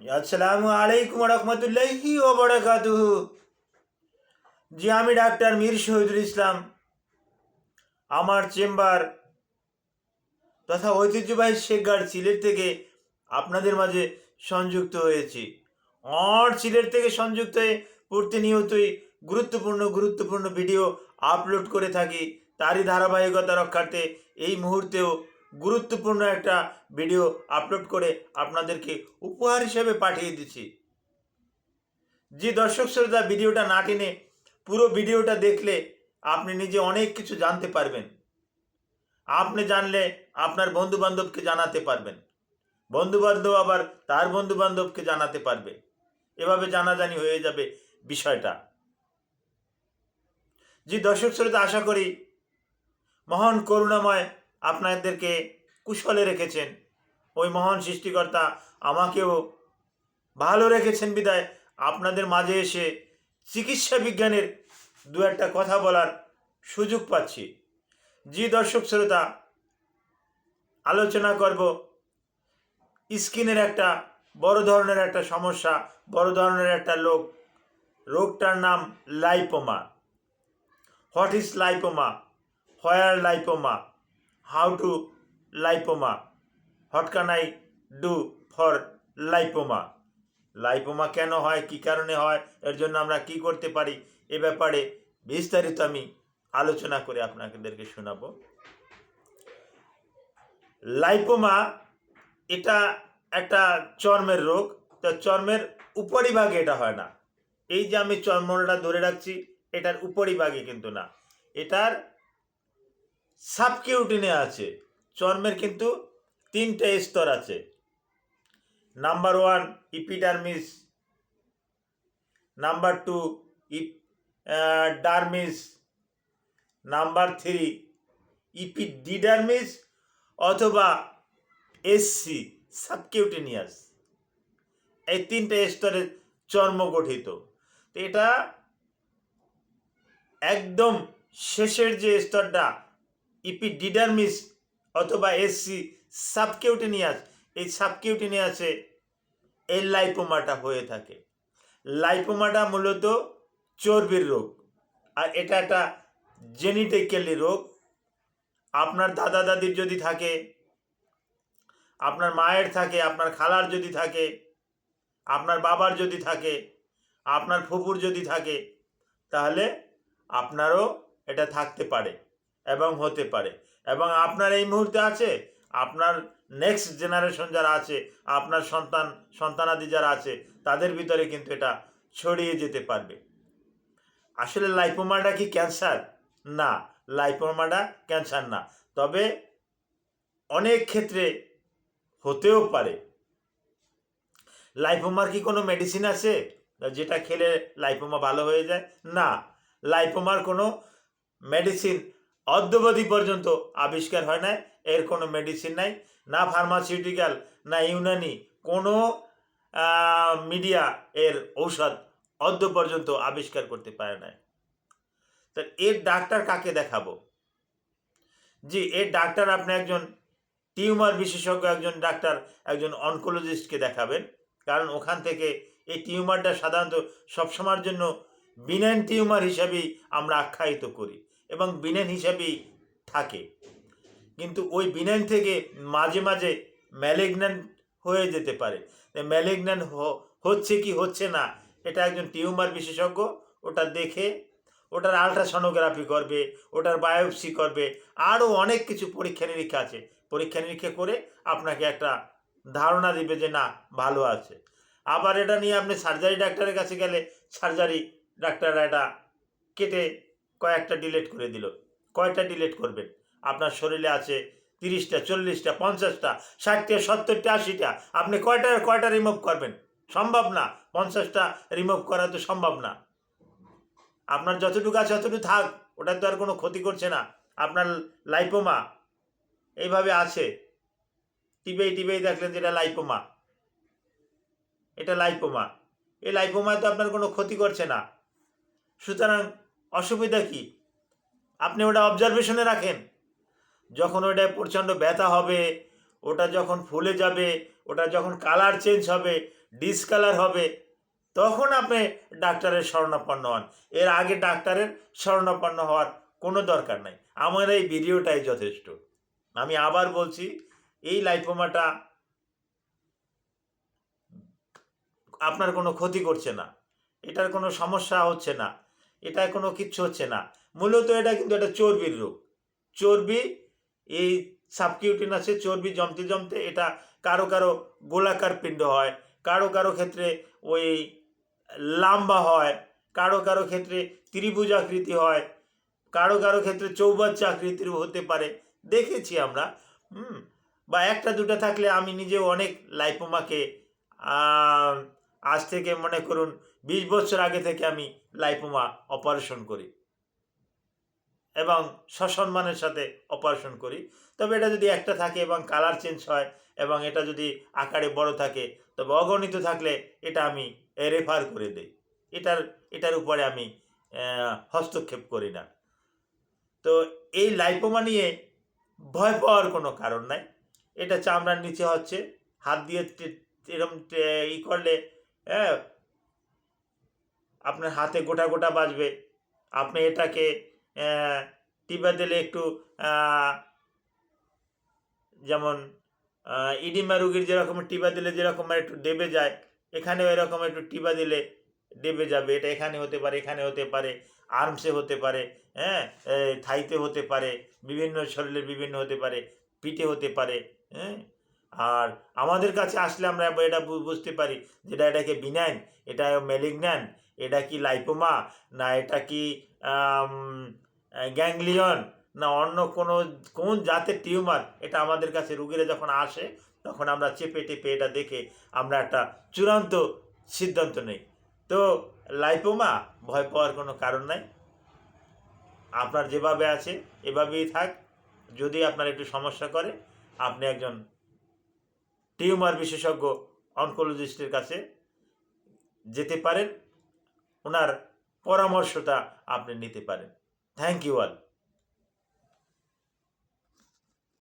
আসসালামু আলাইকুম রহমতুল্লাহি ও বরাকাতুহু। জি আমি ডাক্তার মীর শহীদুল ইসলাম। আমার চেম্বার তথা ঐতিহ্যবাহী শেখগার সিলেট থেকে আপনাদের মাঝে সংযুক্ত হয়েছি। অর সিলেট থেকে সংযুক্ত হয়ে প্রতিনিয়তই গুরুত্বপূর্ণ গুরুত্বপূর্ণ ভিডিও আপলোড করে থাকি। তারই ধারাবাহিকতা রক্ষার্থে এই মুহূর্তেও গুরুত্বপূর্ণ একটা ভিডিও আপলোড করে আপনাদেরকে উপহার হিসেবে পাঠিয়ে দিচ্ছি। যে দর্শক শ্রোতা ভিডিওটা না টেনে পুরো ভিডিওটা দেখলে আপনি নিজে অনেক কিছু জানতে পারবেন। আপনি জানলে আপনার বন্ধু বান্ধবকে জানাতে পারবেন। বন্ধু বান্ধব আবার তার বন্ধু বান্ধবকে জানাতে পারবে। এভাবে জানাজানি হয়ে যাবে বিষয়টা। যে দর্শক শ্রোতা, আশা করি মহান করুণাময় আপনাদেরকে কুশলে রেখেছেন। ওই মহান সৃষ্টিকর্তা আমাকেও ভালো রেখেছেন বিদায়। আপনাদের মাঝে এসে চিকিৎসা বিজ্ঞানের দু একটা কথা বলার সুযোগ পাচ্ছি। জি দর্শক শ্রোতা, আলোচনা করব স্কিনের একটা বড় ধরনের একটা সমস্যা, বড় ধরনের একটা লোক রোগটার নাম lipoma. What is lipoma? Where lipoma? How to lipoma. What can I do for lipoma? Lipoma কেন হয়? কি কারণে হয়? এর জন্য আমরা কি করতে পারি? এ ব্যাপারে বিস্তারিত আমি আলোচনা করে আপনাদেরকে শোনাবো। লাইপোমা এটা একটা চর্মের রোগ। তো চর্মের উপরিভাগে এটা হয় না। এই যে আমি চর্মটা ধরে রাখছি, এটার উপরিভাগে কিন্তু না। এটার সাবকিউটিনে আছে। চর্মের কিন্তু তিনটে স্তর আছে। Number one, epidermis. Number two dermis. Number three, ইপিডিডার্মিস অথবা এসসি, সাবকিউটিনিয়াস। এই তিনটে স্তরের চর্ম গঠিত। এটা একদম শেষের যে স্তরটা ইপিডিডার্মিস অথবা এসসি সাবকিউটিনিয়াস এই সাবকিউটিনিয়াসে এই লাইপোমাটা হয়ে থাকে। লাইপোমাটা মূলত চর্বির রোগ, আর এটা একটা জেনেটিক্যালি রোগ। আপনার দাদা দাদির যদি থাকে, আপনার মায়ের থাকে, আপনার খালার যদি থাকে, আপনার বাবার যদি থাকে, আপনার ফুপুর যদি থাকে, তাহলে আপনারও এটা থাকতে পারে। এবং হতে পারে। এবং আপনার এই মুহূর্তে আছে, আপনার নেক্সট জেনারেশন যারা আছে, আপনার সন্তান, সন্তানাদি যারা আছে, তাদের ভিতরে কিন্তু এটা ছড়িয়ে যেতে পারবে। আসলে লাইপোমাটা কি ক্যান্সার না লাইপোমাটা ক্যান্সার না। তবে অনেক ক্ষেত্রে হতেও পারে। লাইপোমার কি কোনো মেডিসিন আছে? যেটা খেলে লাইপোমা ভালো হয়ে যায়? না। লাইপোমার কোনো মেডিসিন অদ্যবধি পর্যন্ত আবিষ্কার হয় নাই, এর কোনো মেডিসিন নাই, না ফার্মাসিউটিক্যাল না ইউনানি, কোনো মিডিয়া এর ঔষধ অদ্য পর্যন্ত আবিষ্কার করতে পারে নাই। তা এর ডাক্তার কাকে দেখাবো? জি, এর ডাক্তার আপনি একজন টিউমার বিশেষজ্ঞ, একজন ডাক্তার, একজন অনকোলজিস্টকে দেখাবেন। কারণ ওখান থেকে এই টিউমারটা সাধারণত সবসময়ের জন্য বিনাইন টিউমার হিসাবেই আমরা আখ্যায়িত করি। এবং বিনাইন হিসাবেই থাকে। কিন্তু ওই বিনাইন থেকে মাঝে মাঝে ম্যালেগন্যান্ট হয়ে যেতে পারে। ম্যালেগন্যান্ট হচ্ছে কি হচ্ছে না, এটা একজন টিউমার বিশেষজ্ঞ, ওটা দেখে, ওটার আলট্রাসনোগ্রাফি করবে, ওটার বায়োপসি করবে, আরও অনেক কিছু পরীক্ষা নিরীক্ষা আছে। পরীক্ষা নিরীক্ষা করে আপনাকে একটা ধারণা দিবে যে না, ভালো আছে। আবার এটা নিয়ে আপনি সার্জারি ডাক্তারের কাছে গেলে সার্জারি ডাক্তাররা এটা কেটে কয়েকটা ডিলেট করে দিল। কয়টা ডিলেট করবেন আপনার শরীরে আছে তিরিশটা, চল্লিশটা, পঞ্চাশটা, ষাটটা, সত্তরটা, আশিটা। আপনি কয়টা কয়টা রিমুভ করবেন? সম্ভব না। পঞ্চাশটা রিমুভ করা তো সম্ভব না। আপনার যতটুকু আছে ততটুকু থাক, ওটা তো আর কোনো ক্ষতি করছে না। আপনার লাইপোমা এইভাবে আছে। টিবেই টিবেই দেখলেন যে এটা লাইপোমা এটা লাইপোমা এই লাইপোমায় তো আপনার কোনো ক্ষতি করছে না। সুতরাং অসুবিধা কি? আপনি ওটা অবজারভেশনে রাখেন। যখন ওটা প্রচণ্ড ব্যথা হবে, ওটা যখন ফুলে যাবে, ওটা যখন কালার চেঞ্জ হবে ডিসকালার হবে, তখন আপনি ডাক্তারের শরণাপন্ন হন। এর আগে ডাক্তারের শরণাপন্ন হওয়ার কোনো দরকার নাই। আমার এই ভিডিওটাই যথেষ্ট। আমি আবার বলছি, এই লাইপোমাটা আপনার কোনো ক্ষতি করছে না। এটার কোনো সমস্যা হচ্ছে না। এটা কোনো কিচ্ছু হচ্ছে না। মূলত এটা কিন্তু একটা চর্বির রোগ। চর্বি, এই সাবকিউটিনাসে চর্বি জমতে জমতে এটা কারও কারও গোলাকার পিণ্ড হয়, কারও কারও ক্ষেত্রে ওই লাম্বা হয়, কারও কারও ক্ষেত্রে ত্রিভুজ আকৃতি হয়, কারও কারও ক্ষেত্রে চৌবাচ্চা আকৃতির হতে পারে। দেখেছি আমরা, হুম, বা একটা দুটো থাকলে আমি নিজেও অনেক লাইপোমাকে আজ থেকে মনে করুন বিশ বছর আগে থেকে আমি লাইপোমা অপারেশন করি এবং সসম্মানের সাথে অপারেশন করি। তবে এটা যদি একটা থাকে এবং কালার চেঞ্জ হয় এবং এটা যদি আকারে বড় থাকে, তবে অগণিত থাকলে এটা আমি রেফার করে দেই। এটার এটার উপরে আমি হস্তক্ষেপ করি না। তো এই লাইপোমা নিয়ে ভয় পাওয়ার কোনো কারণ নাই। এটা চামড়ার নিচে হচ্ছে, হাত দিয়ে এরম ই করলে হ্যাঁ আপনার হাতে গোটা গোটা বাজবে। আপনি এটাকে টিপা দিলে একটু যেমন ইডিমা রুগীর যেরকম টিপা দিলে যেরকম একটু ডেবে যায়, এখানেও এরকম একটু টিপা দিলে ডেবে যাবে। এটা এখানে হতে পারে, এখানে হতে পারে আর্মসে হতে পারে হ্যাঁ থাইতে হতে পারে, বিভিন্ন শরীরের বিভিন্ন হতে পারে, পিঠে হতে পারে হ্যাঁ আর আমাদের কাছে আসলে আমরা এটা বুঝতে পারি যেটা এটাকে বিনাইন? এটা মেলিগন্যান এটা কি লাইপোমা? না এটা কি গ্যাংলিয়ন? না অন্য কোনো, কোন জাতের টিউমার? এটা আমাদের কাছে রুগীরা যখন আসে, তখন আমরা চেপে টেপে এটা দেখে আমরা একটা চূড়ান্ত সিদ্ধান্ত নেই। তো লাইপোমা ভয় পাওয়ার কোনো কারণ নাই। আপনার যেভাবে আছে, এভাবেই থাক। যদি আপনার একটু সমস্যা করে, আপনি একজন টিউমার বিশেষজ্ঞ অনকোলজিস্টের কাছে যেতে পারেন। ওনার পরামর্শটা আপনি নিতে পারেন। Thank you all.